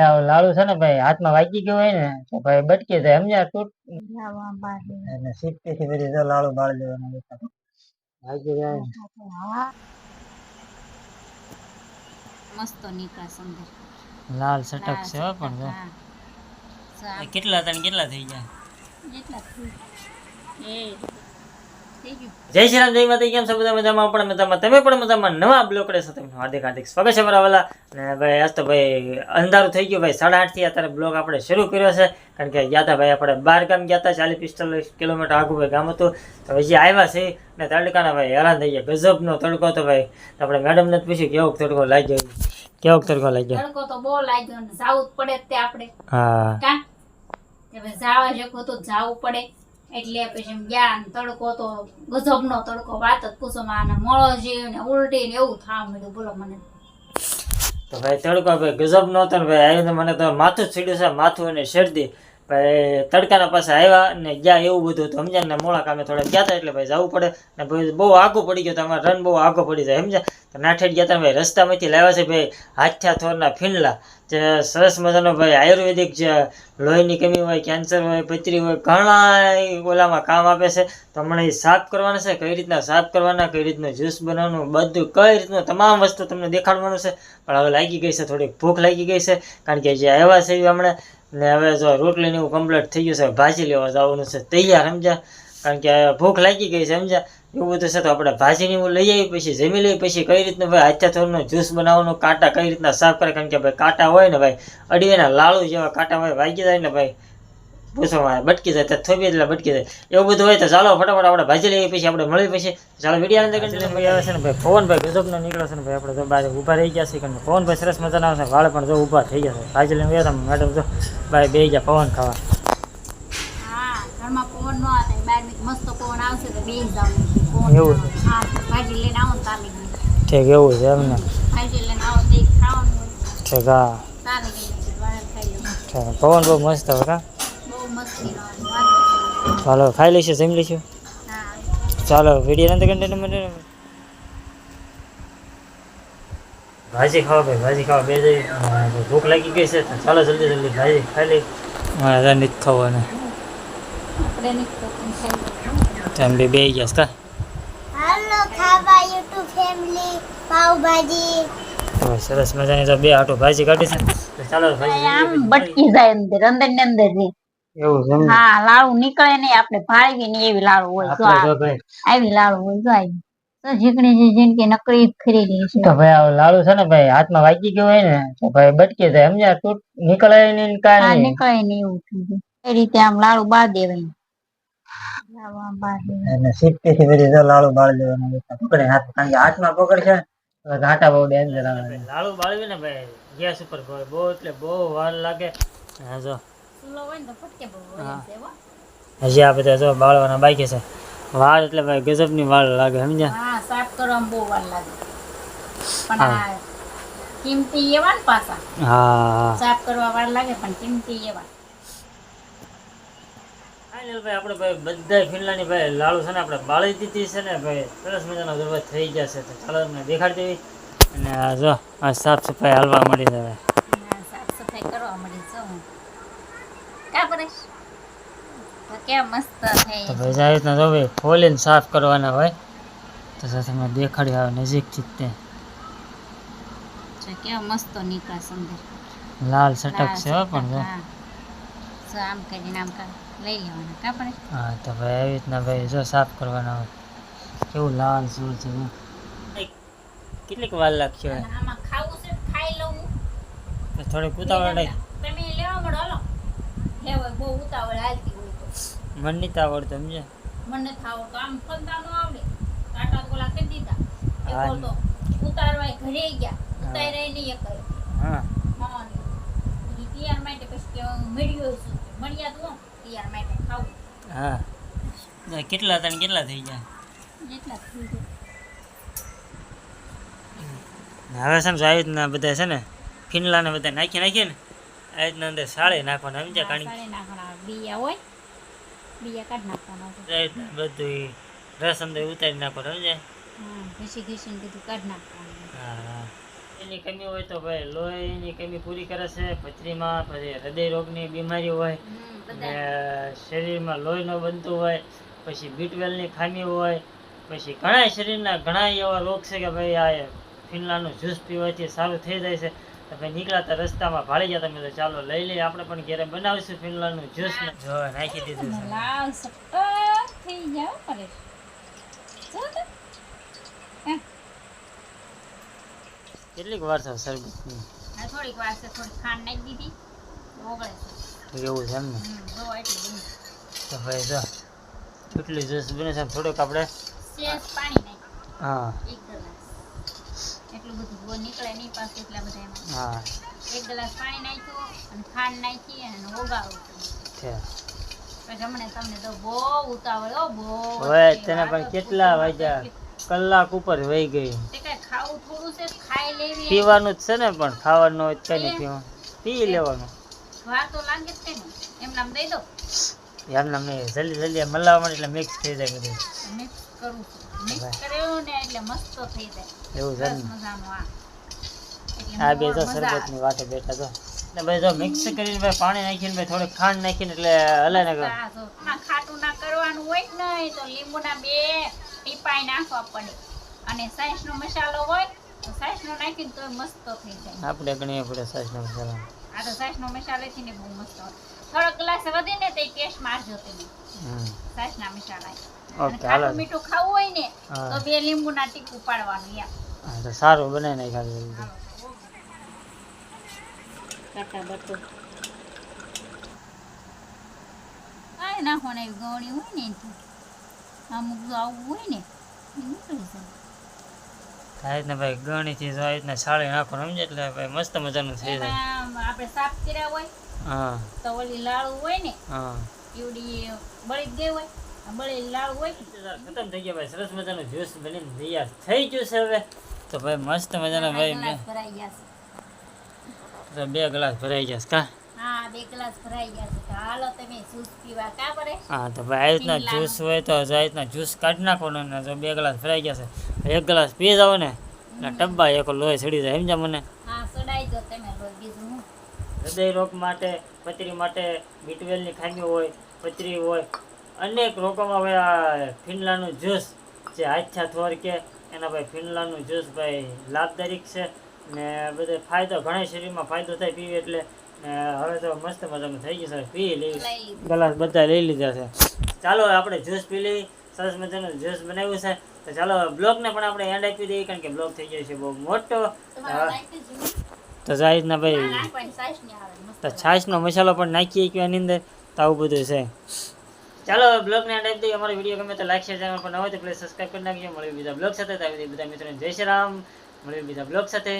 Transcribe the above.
ભાઈ આ લાડુ છે ને ભાઈ હાથમાં વાગી ગયો હોય ને તો ભાઈ બટકી જાય સમજ્યા તૂટ લાવવા બાદ અને સીપથી થી બધી જો લાડુ બાળી દેવાના બેટા. વાગી જાય ને. મસ્ત નીકળે સુંદર લાલ સટક છે હો પણ જો. હા. સા- કેટલા તને કેટલા થઈ ગયા એટલા થઈ. એ થઈ ગયું જય શ્રી રામ જય માતા કેમ છો? બધા મજામાં? પણ મજામાં. તમે પણ મજામાં? નવા બ્લોકડે છો તમને હાર્દિક હાર્દિક સ્વાગત છે મારા વાલા. અને ભાઈ આજ તો ભાઈ અંધારું થઈ ગયું. ભાઈ સાડા આઠથી અત્યારે બ્લોક આપણે શરૂ કર્યો છે. કારણ કે ગયા હતા ભાઈ આપણે બાર ગામ ગયા હતા ચાલીસ પિસ્તાલીસ કિલોમીટર આગું ભાઈ ગામ હતું. તો પછી આવ્યા છે. ને તડકાના ભાઈ હેરાન થઈ ગયા. ગજબનો તડકો હતો ભાઈ. તો આપણે મેડમને જ પૂછ્યું કેવો તડકો લાગ્યો? કેવો તડકો લાગ્યો? તડકો તો બહુ લાગ્યો જવું પડે તે આપણે. હા. જાવા જેવું તો જવું પડે. એટલે પછી ગયા તડકો તો ગજબનો તડકો, વાત જ પૂછો મળો જેવી ને ઉલટી ને એવું થવા મળ્યું બોલો મને. તો ભાઈ તડકો ભાઈ ગજબ નો હતો ભાઈ આવ્યું મને તો માથું જ સીડ્યું છે, માથું અને શરદી. ભાઈ, તડકાના પાસે આવ્યા ને ગયા એવું બધું હતું, સમજાય? ને મોળા કામે થોડા ગયા હતા એટલે ભાઈ જવું પડે. ને ભાઈ બહુ આગો પડી ગયો તમારો રન બહુ આગો પડી જાય, સમજ્યા? તો નાઠેડ ગયા હતા ભાઈ રસ્તામાંથી લાવ્યા છે ભાઈ હાથ્યા થોરના ફીંડલા. જે સરસ મજાનો ભાઈ આયુર્વેદિક જે લોહીની કમી હોય, કેન્સર હોય, પથરી હોય ઘણા ઓલામાં કામ આપે છે. તો હમણાં એ સાફ કરવાના છે, કઈ રીતના સાફ કરવાના, કઈ રીતનું જ્યુસ બનાવવાનું, બધું, કઈ રીતનું તમામ વસ્તુ તમને દેખાડવાનું છે. પણ હવે લાગી ગઈ છે, થોડીક ભૂખ લાગી ગઈ છે. કારણ કે જે આવ્યા છે એ હમણાં ને હવે જો રોટલી ને એવું કમ્પ્લીટ થઈ ગયું છે ભાજી લેવા જવાનું છે. તૈયાર, સમજ્યા? કારણ કે ભૂખ લાગી ગઈ છે, સમજ્યા? એવું બધું છે તો આપણે ભાજીને એવું લઈ આવી પછી, જમી લઈએ પછી કઈ રીતનું ભાઈ હાથ્યા થોડું જ્યુસ બનાવવાનું, કાંટા કઈ રીતના સાફ કરે? કારણ કે ભાઈ કાંટા હોય ને ભાઈ અડીના લાળુ જેવા કાંટા હોય, વાગી જાય ને ભાઈ. પૂછો માં બટકી જાય તો થોબી એટલે બટકી જાય. એવું બધું હોય તો ચાલો ફટાફટ આપણે ભાજી લઈએ પછી આપણે મળી પછી. ચાલો વીડિયો અંદર કન્ટિન્યુ ભાઈ આવે છે ને ભાઈ પવન ભાઈ ગજબનો નીકળે છે ને ભાઈ આપણે તો બહાર ઊભા રહી ગયા છે કારણ કે પવન ભાઈ સરસ મજાના આવે છે. વાળ પણ જો ઊભા થઈ ગયા છે. ભાજી લઈને ગયા હતા મેડમ જો ભાઈ બે ગયા પવન ખાવા. હા ઘરમાં પવન ન આવે બહારની મસ્ત પવન આવશે તો બેસી જાવ એવું છે. હા ભાજી લઈને આવો ને તાલી ગઈ ઠીક એવું છે એમને. ભાજી લઈને આવો તો એ ખાવાનું હોય. ઠીક હા. તાલી ગઈ વાળા ખાઈ લો. ઠીક પવન બહુ મસ્ત હવે કા ચાલો ખાઈ લઈશું જમી લઈશું. ચાલો વીડિયો અંદર કન્ટિન્યુ ભાજી ખાવા ભાઈ ભાજી ખાવા બે જઈ ભૂખ લાગી ગઈ છે ચાલો જલ્દી જલ્દી ભાજી ખાઈ લઈ મારે નથી ખાવાને. તેમ બે બે ગયા છે કા? હાલો ખાવા યુટ્યુબ ફેમિલી પાવભાજી સરસ મજાની તો બે આટો ભાજી કાઢી છે. ચાલો ભાજી આમ બટકી જાય અંદર અંદર ને અંદર એવું છે હા લાડુ નીકળે નહીં આપણે ભાળવી નહીં એવી લાડુ હોય જો આવી લાડુ હોય જો આવી. તો જીકણી જે જિંદગી નકરી ખરી રહી છે. તો ભાઈ આ લાડુ છે ને ભાઈ હાથમાં વાગી ગયો હોય ને તો ભાઈ બટકી જાય સમજ્યા? તૂટ નીકળે નહીં કાંઈ નહીં. નીકળે નહીં એવું થઈ જાય. એ રીતે આમ લાડુ બાર દેવાય. લાડુ અને થી બધી જો લાડુ બાળી દેવાના પકડે હાથ કારણ કે હાથમાં પકડશે ઘાટા બહુ ડેન્જર આવે. લાડુ બાળવી ને ભાઈ ગેસ ઉપર બહુ એટલે બહુ વાર લાગે. હા જો. વળી. હજી આ બધા જો બાળવાના બાકી છે. વાળ એટલે ભાઈ ગજબની વાળ લાગે સમજ્યા? હા સાફ કરવામાં બહુ વાર લાગે. પણ આ કિંમતી એવા ને પાછા. હા સાફ કરવા વાર લાગે પણ કિંમતી એવા ભાઈ આપણે ભાઈ બધા ફિનલાની ભાઈ લાડુ છે ને આપણે બાળી દીધી છે ને ભાઈ સરસ મજાનો દરવાજ થઈ ગયા છે. તો ચાલો તમને દેખાડી દેવી. અને આ જો આ સાફ સફાઈ હાલવા મળી છે સાફ સફાઈ કરવા મળી જો હું. કા તો કેમ મસ્ત થઈ તો ભાઈ આવી રીતના જો ભાઈ ખોલીને સાફ કરવાના હોય તો સાથે દેખાડી આવે નજીકથી જ તે. મસ્ત નીકળે લાલ સટક છે પણ હા. આમ કરીને આમ કર લઈ લેવાના કા પડે હા તો ભાઈ આવી રીતના ભાઈ જો સાફ કરવાના હોય. કેવું લાલ સૂર છે કેટલીક વાર લાગશે આમાં ખાવું છે ખાઈ લઉં થોડીક ઉતાવળ નહીં લેવા બહુ ઉતાવળ હાલતી હોય તો. મન નહીં આવડતું સમજે મને થાવ તો આમ ફંદા નો આવડે. કાટા ઓલા કરી દીધા. એ હા. બોલતો ઉતારવાય ઘરે ગયા. ઉતાર્યા નહીં એક હા. હા તૈયાર માટે પછી કે મળ્યો છું. મળ્યા તો તૈયાર માટે ખાવું હા. કેટલા તને કેટલા થઈ ગયા? એટલા થઈ જાય હવે છે ને બધા છે ને ફીનલાને બધા નાખી નાખીએ ને? રીતના અંદર સાળે નાખવાના સમજ્યા કારણ નાખવાના. બિયા હોય બીયા કાઢ નાખવાના બધું રસ અંદર ઉતારી નાખવાનો સમજ્યા ઘસી ઘસીને બધું કાઢ નાખવાનું. હા એની કમી હોય તો ભાઈ લોહીની કમી પૂરી કરે છે પથરીમાં પછી હૃદય રોગની બીમારી હોય શરીરમાં લોહી ન બનતું હોય પછી બીટવેલની ખામી હોય પછી ઘણા શરીરના ઘણા એવા રોગ છે કે ભાઈ આ ફિનલાનું જ્યુસ પીવાથી સારું થઈ જાય છે. તો નીકળ્યા રસ્તામાં ભાળી ગયા તમે ચાલો લઈ લઈએ. આપણે પણ ઘરે બનાવીશું ફિનલાનું જ્યુસ. જો નાખી દીધું છે. લાલ સક્કર થઈ જાવ કેટલીક વાર છે શરબતની થોડીક વાર છે થોડીક ખાંડ નાખી દીધી. ઓગળે છે. એવું છે એમ ને? જો એટલી તો ભાઈ જો એટલું જ્યુસ બને છે થોડુંક આપણે પાણી હા. એક ગ્લાસ એટલું બધું બહુ નીકળે નહીં પાસે એટલા બધા એમાં. હા. એક ગ્લાસ પાણી નાખ્યું અને ખાંડ નાખી અને ઓગાળો છે પછી હમણાં તમને તો બહુ ઉતાવળ હો બહુ હવે પણ કેટલા વાગ્યા? કલાક ઉપર વહી ગઈ. ખાવું થોડું છે? ખાઈ લેવી. પીવાનું જ છે ને પણ ખાવાનું હોય કઈ નહીં પીવાનું? પી લેવાનું. વાર તો લાગે જ ને. એમ નામ દઈ દો. એમને અમે જલ્દી જલ્દી મલાવવા માટે એટલે મિક્સ થઈ જાય બધું. મિક્સ કરું છું. મિક્સ કર્યું ને એટલે મસ્ત થઈ જાય. એવું સરસ ને. મજાનું આ. આ બે તો મજા વાટે બેઠા તો એટલે ભાઈ જો મિક્સ કરીને ભાઈ પાણી નાખીને ભાઈ થોડીક ખાંડ નાખીને એટલે હલાય ને આ જો, આમાં ખાટું ના કરવાનું હોય ને નહીં તો લીંબુના બે ટીપાઈ નાખવા પડે અને સાઈસનો મસાલો હોય તો સાઈસનો નાખીને તોય મસ્ત થઈ જાય. આપણે ગણીએ પડે સાસનો મસાલા. આ તો સાઈસનો મસાલો છે ને બહુ મસ્ત થોડો ગ્લાસ વધી ને તો ટેસ્ટ મારજો તમે. સાઈસના મસાલા. ઓકે હાલો મીઠું ખાવું હોય ને તો બે લીંબુના ટીપું પાડવાનું યાર તો સારું બનાવી નાખ્યા જલ્દી કાટા બટો. કાંઈ નાખવાના એવી ગવણી હોય ને એથી. અમુક જો આવું હોય ને નીકળી જાય. ભાઈ ગણી જો આ રીતના છાળી નાખવાનું સમજે એટલે ભાઈ મસ્ત મજાનું થઈ જાય. આપણે સાફ કર્યા હોય હા. તો ઓલી લાળું હોય ને હા. બળી ગઈ હોય. આ બળેલી લાળું હોય ને. ખતમ થઈ ગયા ભાઈ. સરસ મજાનું જ્યુસ બનીને તૈયાર થઈ ગયું છે હવે. તો ભાઈ મસ્ત મજાના ભાઈ બે ગ્લાસ ભરાઈ ગયા તો બે ગ્લાસ ભરાઈ કા? હા તો ભાઈ રીતના જ્યુસ હોય તો રીતના જ્યુસ કાઢી નાખવાનું ને જો બે ગ્લાસ ભરાઈ ગયા છે. એક ગ્લાસ પી જાવ ને. એટલે ટબ્બા એક લોહી ચડી જાય સમજા મને? હૃદય રોગ માટે પથરી માટે બીટવેલની ખામી હોય પથરી હોય અનેક રોગોમાં ભાઈ આ ફિનલાનું જ્યુસ જે હાથા થોર કે એના ભાઈ ફિનલાનું જ્યુસ ભાઈ લાભદાયક છે. ને બધે ફાયદો ઘણા શરીરમાં ફાયદો થાય પીવે એટલે ને હવે તો મસ્ત મજાનું થઈ ગયું છે. પી લઈ ગ્લાસ બધા લઈ લીધા છે. ચાલો આપણે જ્યુસ પી લઈ સરસ મજાનું જ્યુસ બનાવ્યું છે. તો ચાલો બ્લોગને પણ આપણે એન્ડ આપી દઈએ કારણ કે બ્લોગ થઈ ગયો છે બહુ મોટો? તો સાઈઝના ભાઈ તો છાશનો મસાલો પણ નાખીએ કે એની અંદર. તો આવું બધું છે. ચાલો બ્લોગ ને આપી દઈએ અમારો વીડિયો ગમે તો લાઈક શેર ચેનલ પર ન તો પ્લીઝ સબસ્ક્રાઈબ કરી નાખજો. મળીએ બીજા બ્લોગ સાથે. આવી બધા મિત્રોને જય શ્રી રામ. મળીએ બીજા બ્લોગ સાથે.